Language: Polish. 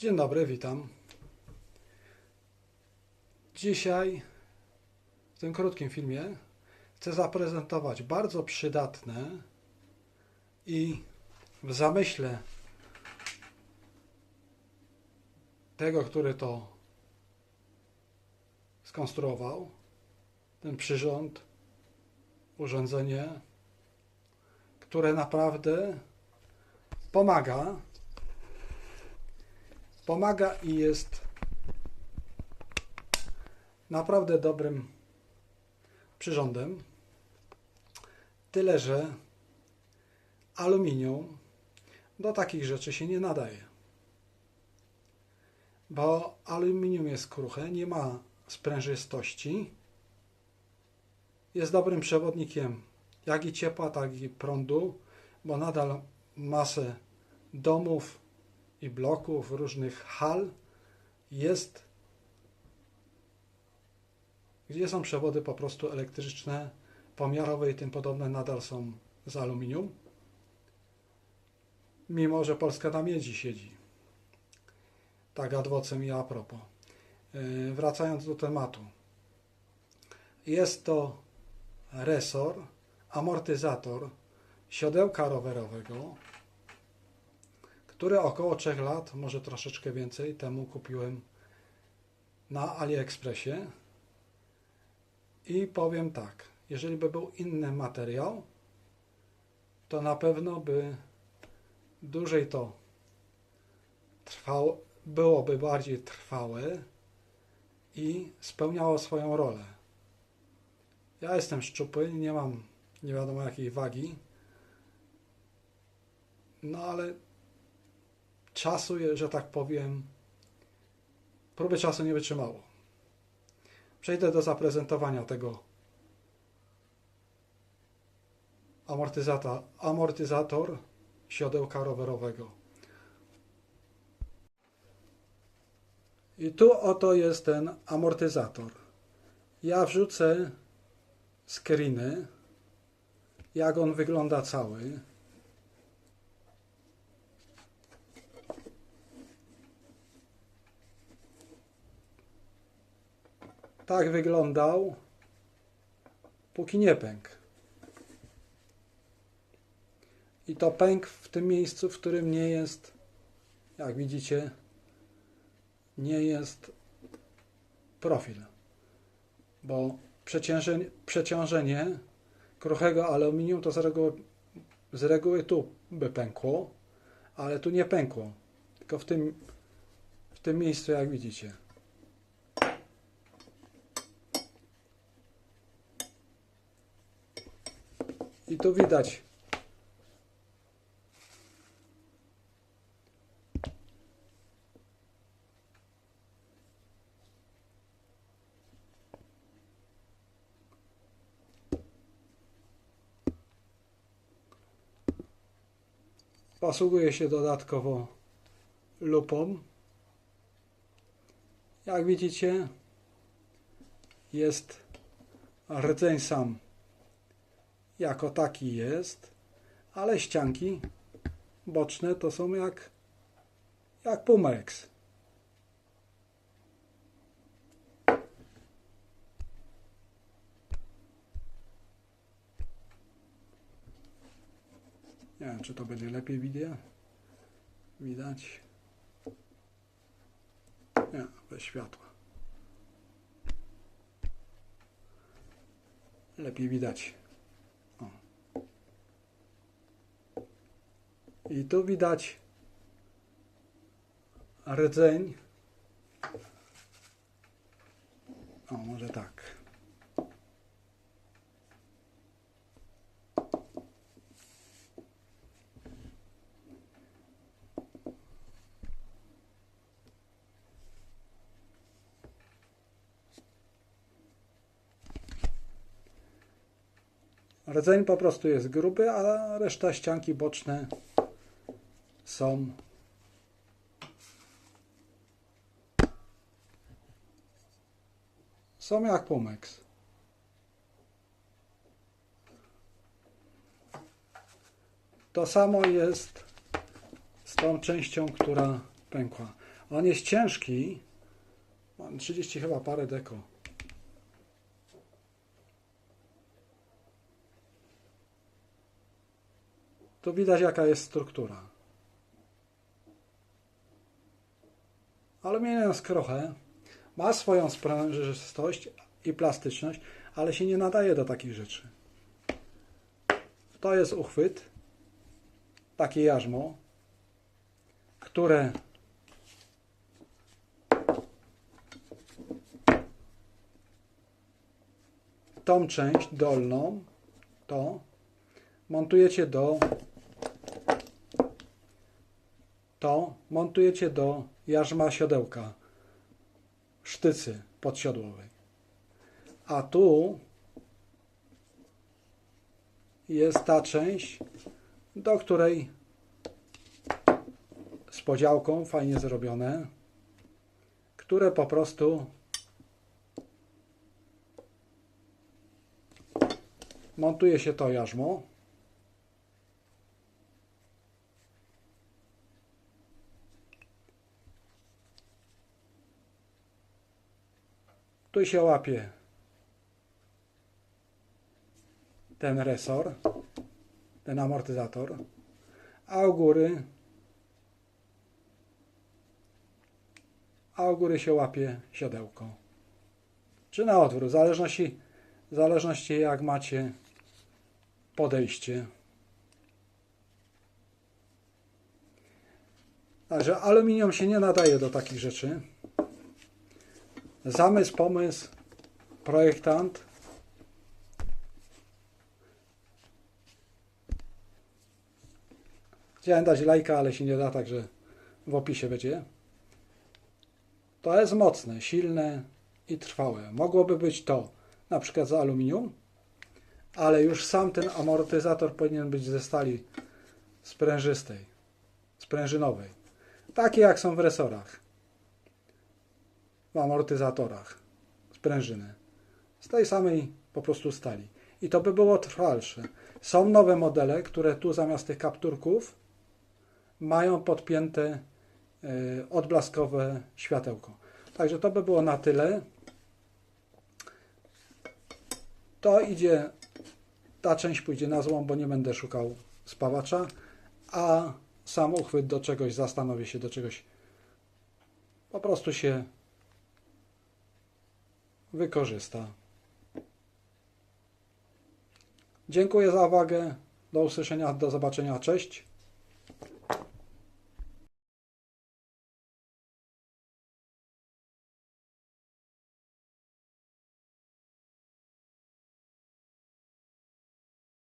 Dzień dobry, witam. Dzisiaj w tym krótkim filmie chcę zaprezentować bardzo przydatne i w zamyśle tego, który to skonstruował, ten przyrząd, urządzenie, które naprawdę pomaga pomaga i jest naprawdę dobrym przyrządem. Tyle, że aluminium do takich rzeczy się nie nadaje. Bo aluminium jest kruche, nie ma sprężystości. Jest dobrym przewodnikiem jak i ciepła, tak i prądu, bo nadal masę domów i bloków, różnych hal jest, gdzie są przewody po prostu elektryczne, pomiarowe i tym podobne, nadal są z aluminium, mimo że Polska na miedzi siedzi. Tak ad i a propos. Yy, Wracając do tematu. Jest to resor, amortyzator siodełka rowerowego, które około 3 lat, może troszeczkę więcej temu kupiłem na AliExpressie. I powiem tak, jeżeli by był inny materiał, to na pewno by dłużej to trwało, byłoby bardziej trwałe i spełniało swoją rolę. Ja jestem szczupły, nie mam nie wiadomo jakiej wagi, no ale czasu, że tak powiem, próby czasu nie wytrzymało. Przejdę do zaprezentowania tego amortyzata, amortyzator siodełka rowerowego. I tu oto jest ten amortyzator. Ja wrzucę screeny, jak on wygląda cały. Tak wyglądał, póki nie pękł. I to pękł w tym miejscu, w którym nie jest, jak widzicie, nie jest profil. Bo przeciążenie, przeciążenie kruchego aluminium to z reguły, z reguły tu by pękło, ale tu nie pękło. Tylko w tym, w tym miejscu, jak widzicie. Tu widać Posługuje się dodatkowo lupą. Jak widzicie, jest rdzeń sam jako taki jest, ale ścianki boczne to są jak, jak Pumex. Nie wiem, czy to będzie lepiej widać. Widać. Nie, bez światła. Lepiej widać. I tu widać rdzeń. O, może tak. Rdzeń po prostu jest gruby, a reszta ścianki boczne są są jak Pumex. To samo jest z tą częścią, która pękła. On jest ciężki. Mam 30 chyba parę deko. Tu widać jaka jest struktura. Aluminium skrochę ma swoją sprężystość i plastyczność, ale się nie nadaje do takich rzeczy. To jest uchwyt, takie jarzmo, które tą część dolną, to montujecie do to montujecie do jarzma siodełka sztycy podsiodłowej. A tu jest ta część, do której z podziałką fajnie zrobione, które po prostu montuje się to jarzmo. Tu się łapie ten resor, ten amortyzator, a u góry a u góry się łapie siodełko. Czy na odwrót, w zależności, w zależności jak macie podejście. Także aluminium się nie nadaje do takich rzeczy. Zamysł, pomysł, projektant. Chciałem dać lajka, ale się nie da, także w opisie będzie. To jest mocne, silne i trwałe. Mogłoby być to na przykład z aluminium, ale już sam ten amortyzator powinien być ze stali sprężystej, sprężynowej. Takie jak są w resorach, w amortyzatorach, sprężyny. Z tej samej po prostu stali. I to by było trwalsze. Są nowe modele, które tu zamiast tych kapturków mają podpięte y, odblaskowe światełko. Także to by było na tyle. To idzie, ta część pójdzie na złom, bo nie będę szukał spawacza, a sam uchwyt do czegoś, zastanowię się do czegoś, po prostu się wykorzysta. Dziękuję za uwagę. Do usłyszenia, do zobaczenia. Cześć.